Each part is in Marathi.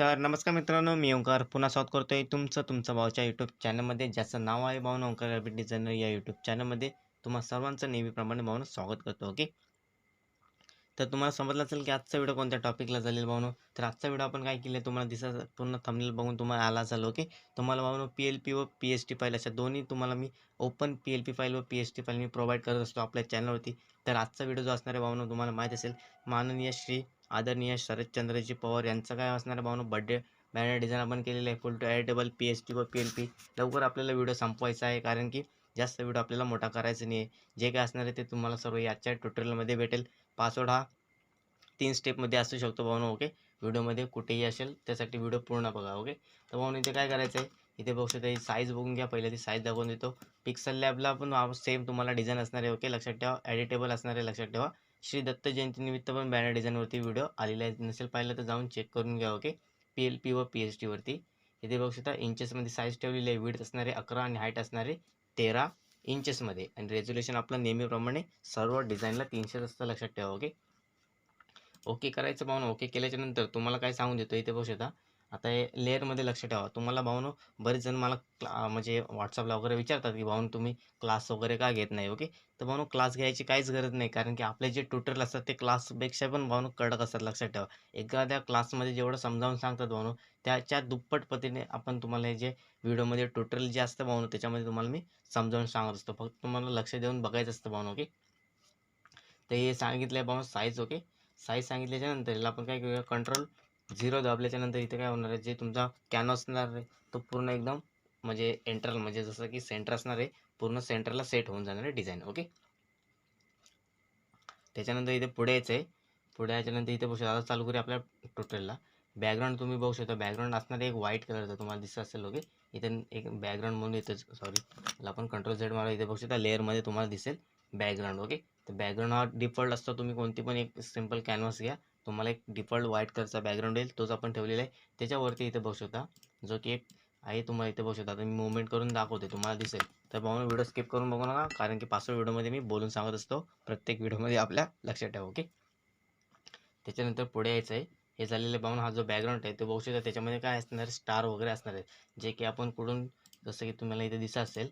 तर नमस्कार मित्रांनो मी ओंकार पुन्हा स्वागत करतो आहे तुमचं तुमचं भाऊच्या यूट्यूब चॅनलमध्ये ज्याचं नाव आहे भावना ओंकार ग्राफिक डिझायनर या यूट्यूब चॅनलमध्ये तुम्हा सर्वांचं नेहमीप्रमाणे भावना स्वागत करतो ओके तर तुम्हाला समजलं असेल की आजचा व्हिडिओ कोणत्या टॉपिकला झालेला भावनो? तर आजचा व्हिडिओ आपण काय केलं तुम्हाला दिसा पूर्ण थंबनेल बघून तुम्हाला आला असेल ओके तुम्हाला भावनो पी एल पी व पी एच टी फाईल अशा दोन्ही तुम्हाला मी open P L P file व पी एच टी फाईल मी प्रोव्हाइड करत असतो आपल्या चॅनलवरती तर आजचा व्हिडिओ जो असणार आहे भावनो तुम्हाला माहीत असेल. माननीय श्री आदरणीय शरदचंद्रजी पवार यांचं काय असणार आहे भावनो? बड्डे बॅनर डिझाईन आपण केलेलं आहे full to P H T व पी एल पी लवकर आपल्याला व्हिडिओ संपवायचा आहे कारण की जास्त व्हिडिओ आपल्याला मोठा करायचा नाही आहे जे काय असणार आहे ते तुम्हाला सर्व याच्या ट्युटोरियलमध्ये भेटेल. पासवर्ड हा तीन स्टेपमध्ये असू शकतो भावनो ओके व्हिडिओमध्ये कुठेही असेल त्यासाठी व्हिडिओ पूर्ण बघा ओके तर भावनो इथे काय करायचं आहे? इथे बघू शकता साईज बघून घ्या. पहिले ती साईज दाखवून देतो. पिक्सल लॅबला पण सेम तुम्हाला डिझाईन असणार आहे ओके लक्षात ठेवा. एडिटेबल असणार आहे लक्षात ठेवा. श्री दत्त जयंतीनिमित्त पण बॅनर डिझाईनवरती व्हिडिओ आलेला आहे नसेल पाहिलं तर जाऊन चेक करून घ्या ओके पी एल पी व पी एच डीवरती इथे बघू शकता इंचेसमध्ये साईज ठेवलेली आहे. विड्थ असणारे अकरा आणि हाईट असणारे तेरा इंचेसमध्ये आणि रेझोल्युशन आपलं नेहमीप्रमाणे सर्व डिझाईनला तीनशे असतं लक्षात ठेवा ओके ओके करायचं पाहून ओके केल्याच्यानंतर तुम्हाला काय सांगून देतो इथे बघू शकता. आता हे लेअरमध्ये लक्ष ठेवा. तुम्हाला भावनो बरेच जण मला क्ला म्हणजे व्हॉट्सअपला वगैरे विचारतात की भाऊन तुम्ही क्लास वगैरे का घेत नाही? ओके? तर भावनो क्लास घ्यायची काहीच गरज नाही. कारण की आपले जे ट्युटरल असतात ते क्लासपेक्षा पण भावनो कडक असतात लक्षात ठेवा. एखाद्या क्लासमध्ये जेवढं समजावून सांगतात भावनो त्याच्या दुप्पट पतीने आपण तुम्हाला हे जे व्हिडिओमध्ये ट्युटरल जे असतं भावनो त्याच्यामध्ये तुम्हाला मी समजावून सांगत असतो. फक्त तुम्हाला लक्ष देऊन बघायचं असतं भावनो ओके? तर हे सांगितलं आहे भावनो साईज ओके साईज सांगितल्याच्यानंतर याला आपण काय करूया? कंट्रोल झिरो दाबल्याच्यानंतर इथे काय होणार आहे? जे तुमचा कॅन असणार आहे तो पूर्ण एकदम म्हणजे एंट्रल म्हणजे जसं की सेंटर असणार आहे पूर्ण सेंटरला सेट होऊन जाणार आहे डिझाईन ओके? त्याच्यानंतर इथे पुढे यायचं आहे. पुढे याच्यानंतर इथे बघू शकता आता चालू करूया आपल्या टोटलला बॅकग्राऊंड तुम्ही बघू शकता. बॅकग्राऊंड असणार आहे एक व्हाईट कलरचं तुम्हाला दिसत असेल ओके? इथे एक बॅकग्राऊंड म्हणून इथं सॉरी आपण कंट्रोल झेड मारा. इथे बघू शकता लेअरमध्ये तुम्हाला दिसेल बॅकग्राऊंड ओके? तर बॅकग्राऊंड हा डिफॉल्ट असतो. तुम्ही कोणती पण एक सिंपल कॅनव्हास घ्या. तुम्हाला एक डिफॉल्ट व्हाईट कलरचा बॅकग्राऊंड येईल तोच आपण ठेवलेला आहे. त्याच्यावरती इथे बघू शकता जो की एक आहे तुम्हाला इथे बघू शकता. आता मी मुवमेंट करून दाखवते तुम्हाला दिसेल. तर भाऊ व्हिडिओ स्किप करून बघू नका कारण की पाचव्या व्हिडिओमध्ये मी बोलून सांगत असतो. प्रत्येक व्हिडिओमध्ये आपल्या लक्षात ठेवा ओके त्याच्यानंतर पुढे यायचं आहे. हे झालेले पाहून हा जो बॅकग्राऊंड आहे तो बघू शकता त्याच्यामध्ये काय असणार स्टार वगैरे असणार आहे जे की आपण कुठून जसं की तुम्हाला इथे दिसत असेल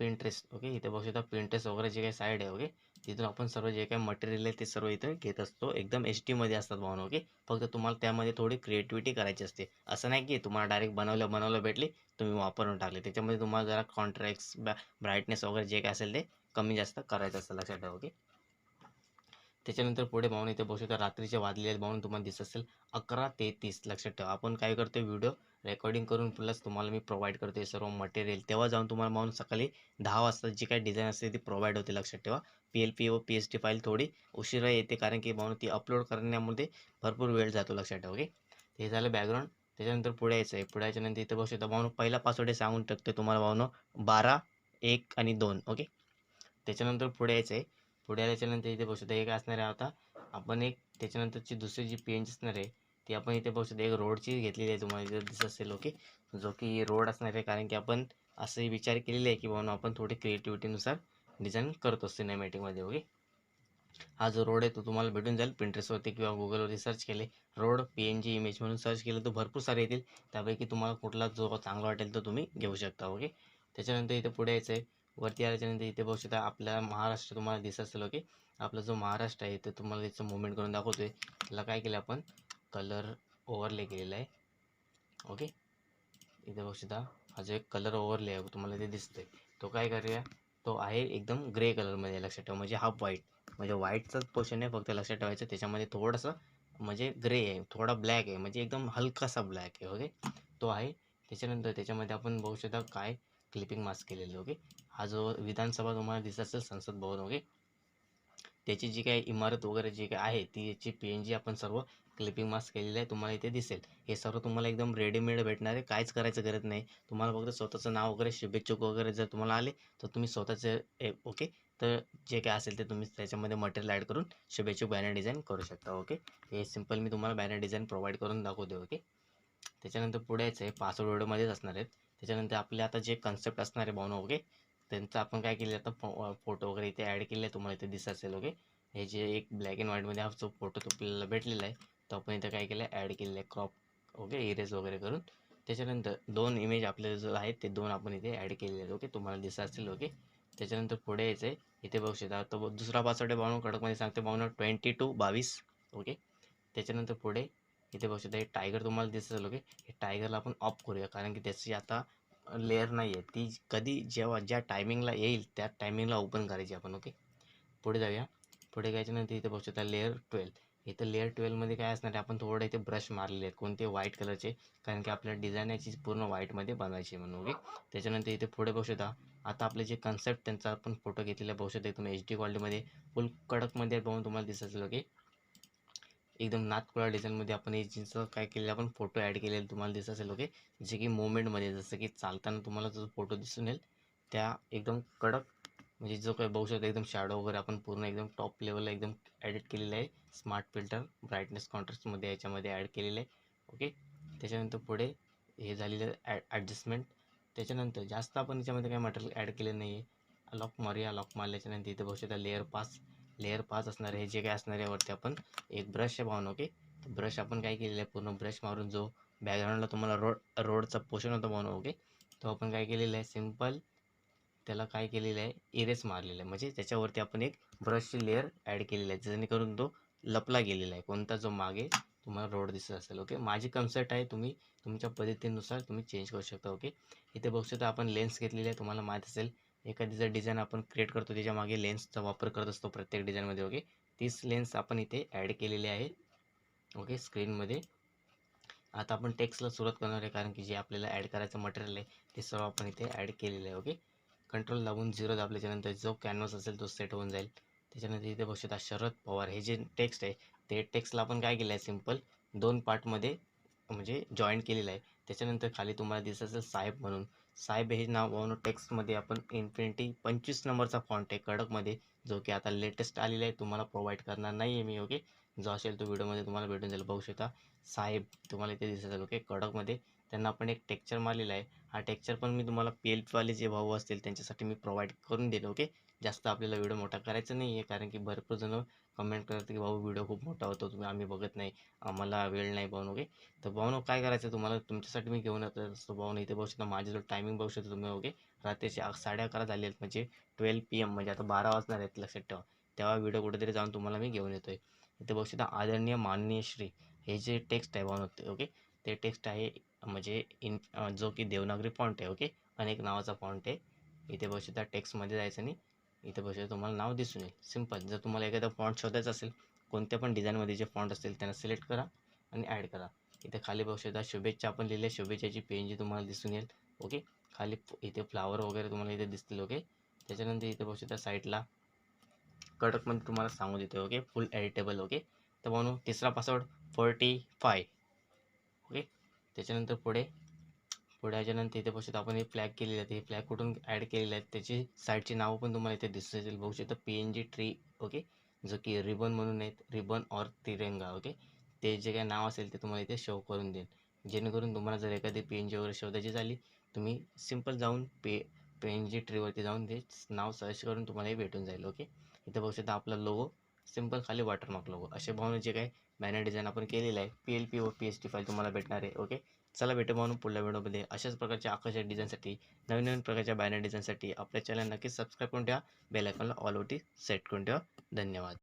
पिंट्रेस ओके इथे बघू शकता पिंट्रेस वगैरे जे काही साईड आहे ओके तिथून आपण सर्व जे काही मटेरियल आहे ते सर्व इथं घेत असतो. एकदम एच टीमध्ये असतात भावना ओके फक्त तुम्हाला त्यामध्ये थोडी क्रिएटिव्हिटी करायची असते. असं नाही की तुम्हाला डायरेक्ट बनवलं बनवलं भेटली तुम्ही वापरून टाकले. त्याच्यामध्ये तुम्हाला जरा कॉन्ट्रॅक्ट्स ब्राईटनेस वगैरे जे काय असेल ते कमी जास्त करायचं असतं लक्षात ठेवा ओके त्याच्यानंतर पुढे पाहून इथे बघू शकता रात्रीचे वाजलेले पाहून तुम्हाला दिसत असेल अकरा ते तीस लक्षात ठेवा. आपण काय करतो व्हिडिओ रेकॉर्डिंग करून प्लस तुम्हाला मी प्रोव्हाइड करते सर्व मटेरियल तेव्हा जाऊन तुम्हाला म्हणून सकाळी दहा वाजता जी काही डिझाईन असते ती प्रोव्हाइड होते लक्षात ठेवा. पी एल पी व पी एच डी फाईल थोडी उशिरा येते कारण की म्हणून ती अपलोड करण्यामध्ये भरपूर वेळ जातो लक्षात ठेवा ओके हे झालं बॅकग्राऊंड त्याच्यानंतर पुढे यायचं आहे. पुढे याच्यानंतर इथे बघू शकता भावनो पहिला पासवर्ड सांगून टाकतो तुम्हाला भावनो बारा एक आणि दोन ओके त्याच्यानंतर पुढे यायचं आहे. पुढे आल्याच्यानंतर इथे बघू शकता एक असणार आहे आता. आपण एक त्याच्यानंतरची दुसरी जी पेंच असणार आहे ती आपण इथे बघू शकता एक रोडची घेतलेली आहे तुम्हाला इथे दिसत असेल ओके जो की रोड असणार आहे कारण की आपण असंही विचार केलेले आहे की बाबा आपण थोडी क्रिएटिव्हिटीनुसार डिझाईन करतो सिनेमॅटिकमध्ये ओके हा जो रोड आहे तो तुम्हाला भेटून जाईल पिंट्रेसवरती किंवा गुगलवरती सर्च केले. Road P N G image म्हणून सर्च केलं तर भरपूर सारे येतील. त्यापैकी तुम्हाला कुठला जो चांगला वाटेल तो तुम्ही घेऊ शकता ओके त्याच्यानंतर इथे पुढे यायचं आहे वरती आल्याच्यानंतर इथे बघू शकता आपल्या महाराष्ट्र तुम्हाला दिसत असेल ओके? आपला जो महाराष्ट्र आहे ते तुम्हाला त्याचं मुवमेंट करून दाखवतो आहे त्याला काय केलं आपण? कलर ओव्हरले केलेला आहे. ओके? इथे बघू शकता हा जो एक कलर ओव्हरले आहे तुम्हाला ते दिसतंय. तो काय करूया? तो आहे एकदम ग्रे कलरमध्ये लक्षात ठेवा. म्हणजे हाफ व्हाईट म्हणजे व्हाईटचाच पोर्शन आहे फक्त लक्षात ठेवायचं. त्याच्यामध्ये थोडंसं म्हणजे ग्रे आहे थोडा ब्लॅक आहे. म्हणजे एकदम हलकासा ब्लॅक आहे ओके? तो आहे. त्याच्यानंतर त्याच्यामध्ये आपण बघू शकता काय क्लिपिंग मास्क केलेलं ओके? हा जो विधानसभा तुम्हाला दिसत असेल संसद भवन ओके त्याची जी काही इमारत वगैरे जी काही आहे ती याची पी एन जी आपण सर्व क्लिपिंग मास्क केलेलं आहे तुम्हाला इथे दिसेल. हे सर्व तुम्हाला एकदम रेडीमेड भेटणार आहे. काहीच करायचं गरज नाही. तुम्हाला फक्त स्वतःचं नाव वगैरे शुभेच्छुक वगैरे जर तुम्हाला आले तर तुम्ही स्वतःचे ओके तर जे काय असेल ते तुम्ही त्याच्यामध्ये मटेरियल ॲड करून शुभेच्छुक बॅनर डिझाईन करू शकता ओके हे सिंपल मी तुम्हाला बॅनर डिझाईन प्रोव्हाइड करून दाखवते ओके त्याच्यानंतर पुढेच आहे पासवर्ड व्हिडिओमध्येच असणार आहेत. त्याच्यानंतर आपले आता जे कन्सेप्ट असणार आहे भावना ओके त्यांचं आपण काय केलं आता फोटो वगैरे इथे ॲड केले आहे तुम्हाला इथे दिसत असेल ओके हे जे एक ब्लॅक अँड व्हाईटमध्ये हा जो फोटो आपल्याला भेटलेला आहे तो आपण इथे काय केलं आहे ॲड केलेला आहे क्रॉप ओके इरेज वगैरे करून. त्याच्यानंतर दोन इमेज आपले जो आहेत ते दोन आपण इथे ॲड केलेले आहेत ओके तुम्हाला दिसत असेल ओके त्याच्यानंतर पुढे यायचं आहे इथे बघू शकता तो दुसरा पासवर्ड आहे बावन्न कडकमध्ये सांगते बावन्न ट्वेंटी टू बावीस ओके त्याच्यानंतर पुढे इथे बघू शकता हे टायगर तुम्हाला दिसत असेल ओके हे टायगरला आपण ऑफ करूया कारण की त्याची आता लेअर नाही आहे ती कधी जेव्हा ज्या टायमिंगला येईल त्या टायमिंगला ओपन करायची आपण ओके पुढे जाऊया. पुढे घ्यायच्यानंतर इथे बघू शकता लेअर ट्वेल्व इथं लेअर ट्वेल्वमध्ये काय असणार आहे? आपण थोडं इथे ब्रश मारलेले आहेत. कोणते? व्हाईट कलरचे कारण की आपल्या डिझाईन पूर्ण व्हाईटमध्ये बनवायची आहे म्हणून ओके त्याच्यानंतर इथे पुढे बघू शकता. आता आपले जे कन्सेप्ट त्यांचा आपण फोटो घेतलेला बघू शकता तुम्ही एच डी क्वालिटीमध्ये फुल कडकमध्ये बघून तुम्हाला दिसत असेल ओके एकदम नाथकुळा डिझाईनमध्ये आपण हे जीन्सचं काय केलेलं आपण फोटो ॲड केलेले तुम्हाला दिसत असेल ओके? जे की मोमेंटमध्ये जसं की चालताना तुम्हाला जो फोटो दिसून येईल त्या एकदम कडक म्हणजे जो काही बघू शकता एकदम शॅडो वगैरे आपण पूर्ण एकदम टॉप लेवलला एकदम ॲडिट केलेलं आहे. स्मार्ट फिल्टर ब्राईटनेस कॉन्ट्रास्टमध्ये याच्यामध्ये ॲड केलेलं आहे ओके? त्याच्यानंतर पुढे हे झालेलं ॲड ॲडजस्टमेंट त्याच्यानंतर जास्त आपण याच्यामध्ये काय मटेरियल ॲड केले नाही आहे लॉक मारूया लॉक मारल्याच्यानंतर इथे बघू शकता लेअर पास लेअर पाच असणार आहे जे काय असणार यावरती आपण एक ब्रश आहे पाहून ओके? ब्रश आपण काय केलेलं आहे? पूर्ण ब्रश मारून जो बॅकग्राऊंडला तुम्हाला रोड रोडचा पोषण होता पाहून ओके? तो आपण काय केलेला आहे? सिंपल त्याला काय केलेलं आहे? इरेस मारलेलं आहे. म्हणजे त्याच्यावरती आपण एक ब्रशची लेअर ॲड केलेली आहे. जेणेकरून तो लपला गेलेला आहे. कोणता जो मागे तुम्हाला रोड दिसत असेल ओके? माझी कन्सेप्ट आहे तुम्ही तुमच्या पद्धतीनुसार तुम्ही चेंज करू शकता ओके? इथे बघू शकता आपण लेन्स घेतलेली आहे. तुम्हाला माहीत असेल एखादीचं डिझाईन आपण क्रिएट करतो त्याच्यामागे लेन्सचा वापर करत असतो प्रत्येक डिझाईनमध्ये ओके तीच लेन्स आपण इथे ॲड केलेली आहे ओके स्क्रीनमध्ये आता आपण टेक्स्टला सुरुवात करणार आहे कारण की जे आपल्याला ॲड करायचं मटेरियल आहे ते सर्व आपण इथे ॲड केलेलं आहे ओके कंट्रोल दाबून झिरो दाबल्याच्यानंतर जो कॅनव्हास असेल तो सेट होऊन जाईल. त्याच्यानंतर इथे बघू शकता शरद पवार हे जे टेक्स्ट आहे ते टेक्स्टला आपण काय केलं आहे सिंपल दोन पार्टमध्ये म्हणजे जॉईंट केलेलं आहे. त्याच्यानंतर खाली तुम्हाला दिसत असेल साहेब म्हणून. साहेब हे नाव वाहून टेक्स्टमध्ये आपण इन्फिनिटी पंचवीस नंबरचा फॉन्ट आहे कडकमध्ये जो की आता लेटेस्ट आलेला आहे. तुम्हाला प्रोव्हाइड करणार नाही आहे मी ओके जो असेल तो व्हिडिओमध्ये तुम्हाला भेटून जाईल. बघू शकता साहेब तुम्हाला इथे दिसत ओके कडकमध्ये. त्यांना आपण एक टेक्चर मारलेला आहे. हा टेक्चर पण मी तुम्हाला पी एल पीवाले जे भाऊ असतील त्यांच्यासाठी मी प्रोव्हाइड करून देईल ओके जास्त आपल्याला व्हिडिओ मोठा करायचा नाही आहे. कारण की भरपूर जणं कमेंट करतात की भाऊ व्हिडिओ खूप मोठा होतो तुम्ही आम्ही बघत नाही आम्हाला वेळ नाही भाऊ ओके? तर भाऊनो काय करायचं तुम्हाला? तुमच्यासाठी मी घेऊन येतो. असतो भाऊनो इथे बघू शकता माझे टायमिंग बघू शकता तुम्ही ओके? रात्रीचे साडे अकरा झाले आहेत म्हणजे ट्वेल्व पी एम म्हणजे आता बारा वाजणार आहेत लक्षात ठेवा. तेव्हा व्हिडिओ कुठेतरी जाऊन तुम्हाला मी घेऊन येतो आहे इथे बघू शकता आदरणीय माननीय श्री हे जे टेक्स्ट आहे भाऊनो ओके? ते टेक्स्ट आहे म्हणजे इन जो की देवनागरी फॉन्ट आहे ओके? अनेक नावाचा फॉन्ट आहे. इथे बघू शकता टेक्स्टमध्ये जायचं आणि इथे बघू तुम्हाला नाव दिसून येईल. सिंपल जर तुम्हाला एखादा फॉन्ट शोधायचा असेल कोणत्या पण डिझाईनमध्ये जे फॉन्ट असतील त्यांना सिलेक्ट करा आणि ॲड करा. इथे खाली बघू शकता शुभेच्छा आपण लिहिले शुभेच्छाची पेन जी तुम्हाला दिसून येईल. ओके खाली इथे फ्लावर वगैरे तुम्हाला इथे दिसतील ओके त्याच्यानंतर इथे बघू शकता साईडला कडकमध्ये तुम्हाला सांगू देते ओके फुल एडिटेबल ओके तर म्हणून तिसरा पासवर्ड फोर्टी फाय ओके त्याच्यानंतर पुढे पुढे याच्यानंतर इथे बघू शकता आपण हे फ्लॅग केलेले आहेत. हे फ्लॅग कुठून ॲड केलेले आहेत? त्याची साईडची नावं पण तुम्हाला इथे दिसत येतील बघू शकता P N G tree okay जो की रिबन म्हणून आहेत. रिबन और तिरंगा ओके ते जे काही नाव असेल ते तुम्हाला इथे शो करून देईल. जेणेकरून तुम्हाला जर एखादी पी एन जी वगैरे शोधायची झाली तुम्ही सिंपल जाऊन पे पी एन जी ट्रीवरती जाऊन ते नाव सर्च करून तुम्हाला हे भेटून जाईल ओके इथे बघू शकता आपला लोगो सिंपल खाली वॉटरमार्क लोगो असे भावने जे काही बॅनर डिझाईन आपण केलेलं आहे. पी एल पी व पी एस टी फाईल तुम्हाला भेटणार आहे ओके चला भेटू म्हणून पुढल्या व्हिडिओमध्ये. अशाच प्रकारच्या आकर्षक डिझाईनसाठी नवीन नवीन प्रकारच्या बॅनर डिझाईनसाठी आपल्या चॅनल नक्कीच सबस्क्राईब करून ठेवा. बेलायकॉनला आयकॉनला सेट करून ठेवा. धन्यवाद.